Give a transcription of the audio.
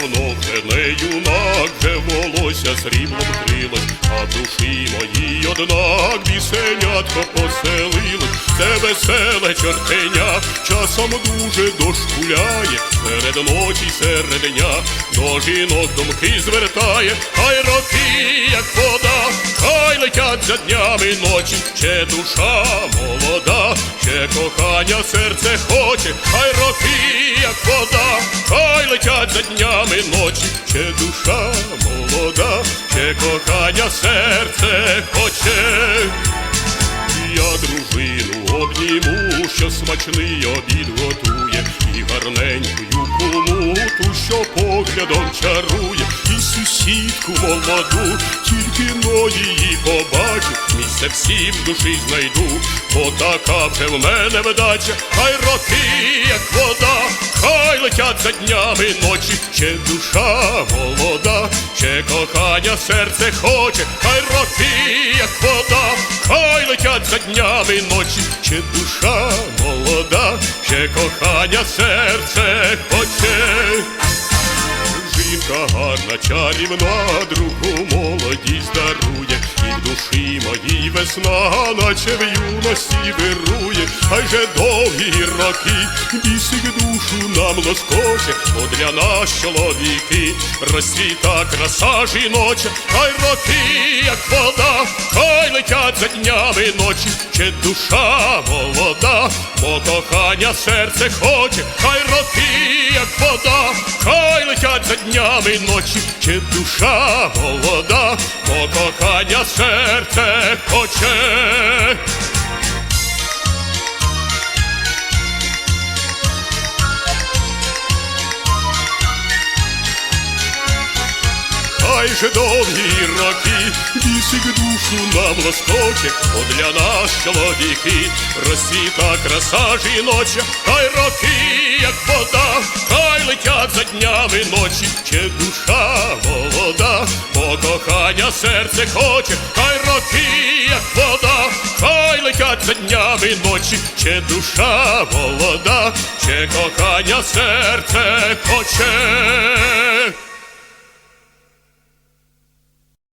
давно вже не юнак, вже волосся сріблом крилось, а душі моїй однак бісенятко поселилось. Це веселе чортеня, часом дуже дошкуляє, серед ночі, серед дня до жінок думки звертає, хай роки, як вода, хай летять за днями ночі, ще душа молода, ще кохання серце хоче, хай роки, як летять за днями ночі, ще душа молода, ще кохання серце хоче. Я дружину обніму, що смачний обід готує, і гарненькою кумуту, що поглядом чарує, сусідку молоду, тільки но її побачу, місце всім душі знайду, бо така вже в мене вдача, хай роки, як вода, хай летять за днями ночі, ще душа молода, ще кохання серце хоче, хай роки, як вода, хай летять за днями ночі, ще душа молода, ще кохання серце хоче. Жінка гарна, чарівна, другу молодість дарує, і в душі моїй весна, наче в юності вирує, хай же довгі роки, бісик душу нам лоскоче, бо для нас чоловіки, розцвіта краса жіноча, хай роки, як вода, хай летять за днями ночі, ще душа молода, бо кохання серце хоче, хай роки, як вода, хай летять за днями ночі, чи душа молода, бо кохання серце хоче. Хай довгі роки, бісик душу нам лоскоче, бо для нас чоловіки, розцвіта краса жіноча, хай роки, як вода, хай летять за днями ночі, ще душа молода, бо кохання серце хоче, хай роки, як вода, хай летять за днями ночі, ще душа молода, ще кохання серце хоче.